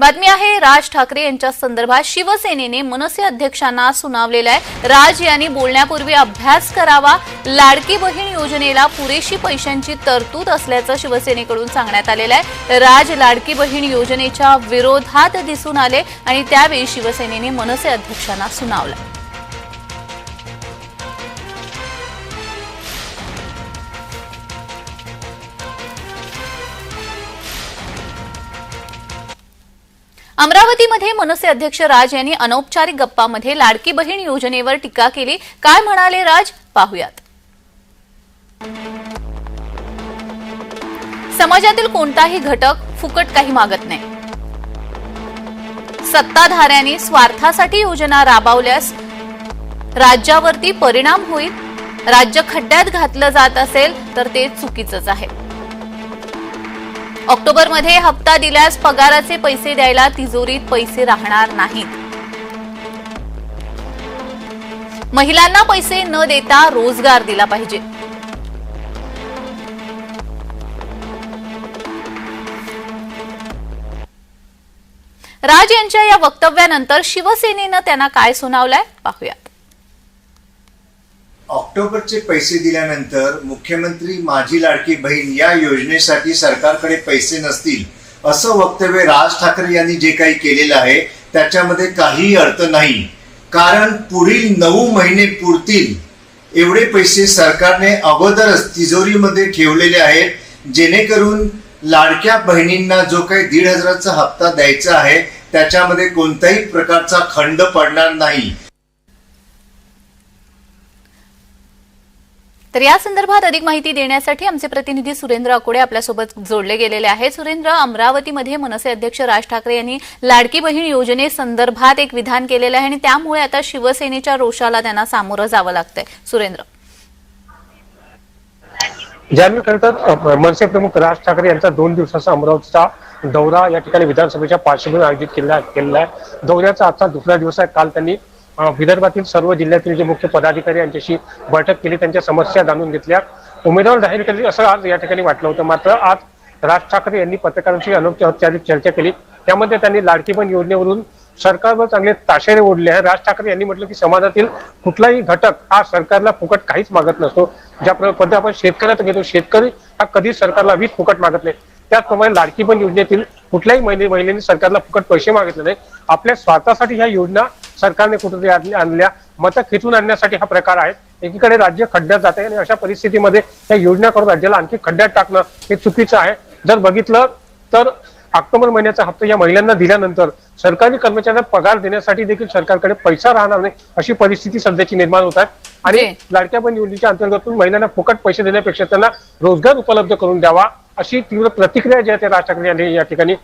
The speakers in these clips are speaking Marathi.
बातमी आहे राज ठाकरे यांच्या संदर्भात शिवसेनेने मनसे अध्यक्षांना सुनावलेला आहे. राज यांनी बोलण्यापूर्वी अभ्यास करावा. लाडकी बहीण योजनेला पुरेशी पैशांची तरतूद असल्याचं शिवसेनेकडून सांगण्यात आलेलं आहे. राज लाडकी बहीण योजनेच्या विरोधात दिसून आले आणि त्यावेळी शिवसेनेने मनसे अध्यक्षांना सुनावलं. अमरावतीमध्ये मनसे अध्यक्ष राज यांनी अनौपचारिक गप्पामध्ये लाडकी बहीण योजनेवर टीका केली. काय म्हणाले राज? पाहुयात. समाजातील कोणताही घटक फुकट काही मागत नाही. सत्ताधाऱ्यांनी स्वार्थासाठी योजना राबवल्यास राज्यावरती परिणाम होईल. राज्य खड्ड्यात घातलं जात असेल तर ते चुकीचंच आहे. ऑक्टोबरमध्ये हप्ता दिल्यास पगाराचे पैसे द्यायला तिजोरीत पैसे राहणार नाहीत. महिलांना पैसे न देता रोजगार दिला पाहिजे. राज यांच्या या वक्तव्यानंतर शिवसेनेनं त्यांना काय सुनावलंय? पाहूयात. ऑक्टोबरचे पैसे दिल्यानंतर मुख्यमंत्री माझी लाडकी बहीण या योजनेसाठी सरकारकडे पैसे नसतील असं वक्तव्य राज ठाकरे यांनी जे काही केलेलं आहे त्याच्यामध्ये काही अर्थ नाही. कारण पुढील नऊ महिने पुरतील. एवढे पैसे सरकारने अगोदरच तिजोरीमध्ये ठेवलेले आहेत जेणेकरून लाडक्या बहिणींना जो काही दीड हजाराचा हप्ता द्यायचा आहे त्याच्यामध्ये कोणत्याही प्रकारचा खंड पडणार नाही. तर या संदर्भात अधिक माहिती देण्यासाठी आमचे प्रतिनिधी सुरेंद्र अकोडे आपल्यासोबत जोडले गेलेले आहेत. सुरेंद्र अमरावतीमध्ये मनसे अध्यक्ष राज ठाकरे यांनी लाडकी बहीण योजनेसंदर्भात एक विधान केलेलं आहे आणि त्यामुळे आता शिवसेनेच्या रोषाला त्यांना सामोरं जावं लागतंय. सुरेंद्र. ज्यांनी खरंतर मनसे प्रमुख राज ठाकरे यांचा दोन दिवसाचा अमरावतीचा दौरा या ठिकाणी विधानसभेच्या पार्श्वभूमीवर आयोजित केला केलेला आहे. दौऱ्याचा आजचा दुसरा दिवस आहे. काल त्यांनी विदर्भातील सर्व जिल्ह्यातील जे मुख्य पदाधिकारी यांच्याशी बैठक केली त्यांच्या समस्या जाणून घेतल्या. उमेदवार जाहीर केली असं आज या ठिकाणी वाटलं होतं. मात्र आज राज ठाकरे यांनी पत्रकारांशी अनौपचारिक चर्चा केली. त्यामध्ये त्यांनी लाडकी योजनेवरून सरकारवर चांगले ताशेरे ओढले आहे राज ठाकरे यांनी म्हटलं की समाजातील कुठलाही घटक हा सरकारला फुकट काहीच मागत नसतो. ज्या प्र- आपण शेतकऱ्यात घेतो शेतकरी हा कधीच सरकारला वीज फुकट मागत नाही. त्याचप्रमाणे लाडकी योजनेतील कुठल्याही महिने महिलेने सरकारला फुकट पैसे मागितले नाही आपल्या स्वार्थासाठी ह्या योजना सरकारने कुठेतरी आणल्या- मतं खेचून आणण्यासाठी हा प्रकार आहे. एकीकडे राज्य खड्ड्यात जाते आणि अशा परिस्थितीमध्ये या योजना करून राज्याला आणखी खड्ड्यात टाकणं हे चुकीचं आहे. जर बघितलं तर ऑक्टोबर महिन्याचा हप्ता या महिलांना दिल्यानंतर सरकारी कर्मचाऱ्यांना पगार देण्यासाठी देखील सरकारकडे पैसा राहणार नाही अशी परिस्थिती सध्याची निर्माण होत आहे. आणि. लाडक्या बहीण योजनेच्या अंतर्गत महिलांना फुकट पैसे देण्यापेक्षा त्यांना रोजगार उपलब्ध करून द्यावा अशी तीव्र प्रतिक्रिया जी आहे ते राज ठाकरे यांनी या ठिकाणी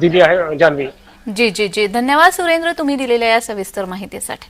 दिली आहे जान्हवी. जी जी जी. धन्यवाद सुरेंद्र तुम्ही दिलेल्या या सविस्तर माहितीसाठी.